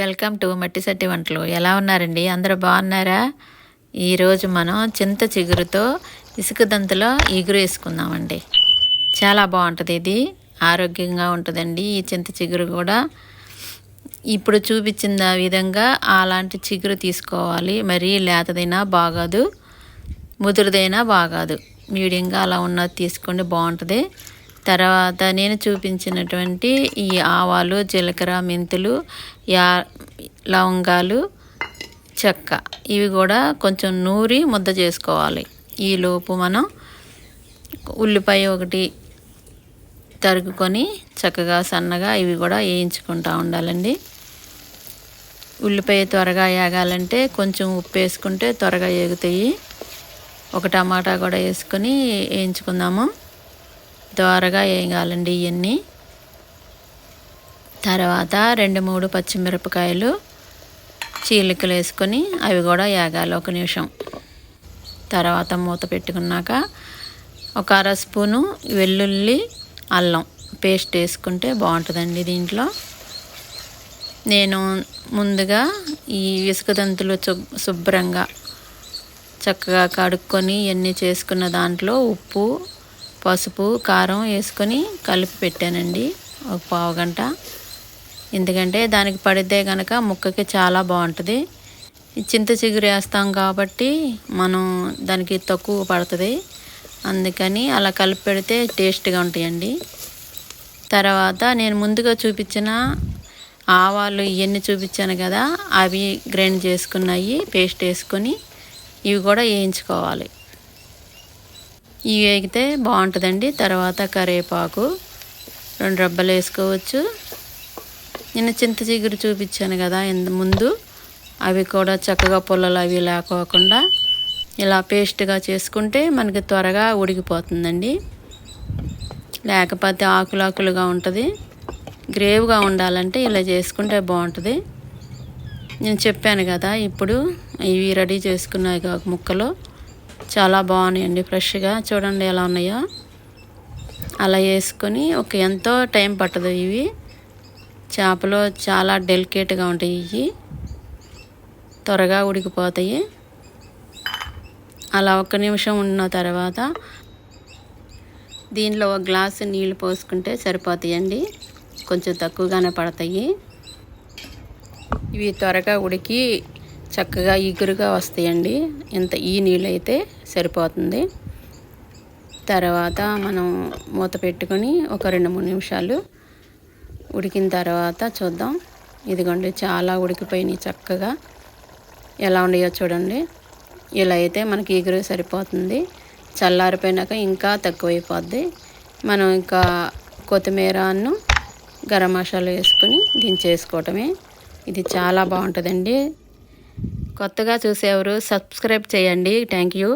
Welcome to Mattisatti వంటలు. ఎలా ఉన్నారండి? అందరూ బాగున్నారా? ఈరోజు మనం చింత చిగురుతో ఇసుక దంతలో ఇగురు వేసుకుందామండి. చాలా బాగుంటుంది ఇది. ఆరోగ్యంగా ఉంటుందండి ఈ చింత చిగురు కూడా. ఇప్పుడు చూపించిన విధంగా అలాంటి చిగురు తీసుకోవాలి. మరీ లేతదైనా బాగాదు ముదురుదైనా బాగాదు. మీడియంగా అలా ఉన్నది తీసుకోండి బాగుంటుంది. తర్వాత నేను చూపించినటువంటి ఈ ఆవాలు జీలకర్ర మెంతులు యా లవంగాలు చెక్క. ఇవి కూడా కొంచెం నూరి ముద్ద చేసుకోవాలి. ఈలోపు మనం ఉల్లిపాయ ఒకటి తరుగుకొని చక్కగా సన్నగా ఇవి కూడా వేయించుకుంటూ ఉండాలండి. ఉల్లిపాయ త్వరగా వేగాలంటే కొంచెం ఉప్పు వేసుకుంటే త్వరగా వేగుతాయి ఒక టమాటా కూడా వేసుకొని వేయించుకుందాము. త్వరగా వేయగాలండి ఇవన్నీ తర్వాత రెండు మూడు పచ్చిమిరపకాయలు చీలికలు వేసుకొని అవి కూడా వేగాలి ఒక నిమిషం. తర్వాత మూత పెట్టుకున్నాక ఒక అర స్పూను వెల్లుల్లి అల్లం పేస్ట్ వేసుకుంటే బాగుంటుందండి దీంట్లో. నేను ముందుగా ఈ ఇసుక దంతులు శుభ్రంగా చక్కగా కడుక్కొని ఇవన్నీ చేసుకున్న దాంట్లో ఉప్పు పసుపు కారం వేసుకొని కలిపి పెట్టానండి. ఒక పావు గంట. ఎందుకంటే దానికి పడితే కనుక ముక్కకి చాలా బాగుంటుంది. చింత చిగురు వేస్తాం కాబట్టి మనం దానికి తక్కువ పడుతుంది. అందుకని అలా కలిపి పెడితే టేస్ట్గా ఉంటాయండి. తర్వాత నేను ముందుగా చూపించిన ఆవాలు ఇవన్నీ చూపించాను కదా అవి గ్రైండ్ చేసుకున్నాయి పేస్ట్ వేసుకొని ఇవి కూడా వేయించుకోవాలి. ఇవి వేగితే బాగుంటుందండి. తర్వాత కరివేపాకు రెండు రబ్బలు వేసుకోవచ్చు. నేను చింత చిగురు చూపించాను కదా ఇంత ముందు. అవి కూడా చక్కగా పుల్లలు అవి లేకోకుండా ఇలా పేస్ట్గా చేసుకుంటే మనకి త్వరగా ఉడికిపోతుందండి. లేకపోతే ఆకులాకులుగా ఉంటుంది. గ్రేవ్గా ఉండాలంటే ఇలా చేసుకుంటే బాగుంటుంది. నేను చెప్పాను కదా ఇప్పుడు ఇవి రెడీ చేసుకున్నాయి ముక్కలు. చాలా బాగున్నాయండి ఫ్రెష్గా. చూడండి ఎలా ఉన్నాయో. అలా వేసుకొని ఒక ఎంతో టైం పట్టదు ఇవి. చేపలు చాలా డెలికేట్గా ఉంటాయి ఇవి. త్వరగా ఉడికిపోతాయి. అలా ఒక్క నిమిషం ఉన్న తర్వాత దీనిలో ఒక గ్లాసు నీళ్ళు పోసుకుంటే సరిపోతాయండి. కొంచెం తక్కువగానే పడతాయి. ఇవి త్వరగా ఉడికి చక్కగా ఈగురుగా వస్తాయండి. ఇంత ఈ నీళ్ళు అయితే సరిపోతుంది. తర్వాత మనం మూత పెట్టుకొని ఒక రెండు మూడు నిమిషాలు ఉడికిన తర్వాత చూద్దాం. ఇదిగోండి చాలా ఉడికిపోయినాయి చక్కగా. ఎలా ఉండయో చూడండి. ఇలా అయితే మనకి ఈగురు సరిపోతుంది. చల్లారిపోయినాక ఇంకా తక్కువైపోద్ది. మనం ఇంకా కొత్తిమీరను గరం మసాలా వేసుకుని దించేసుకోవటమే. ఇది చాలా బాగుంటుందండి. కొత్తగా చూసేవారు సబ్స్క్రైబ్ చేయండి. Thank you.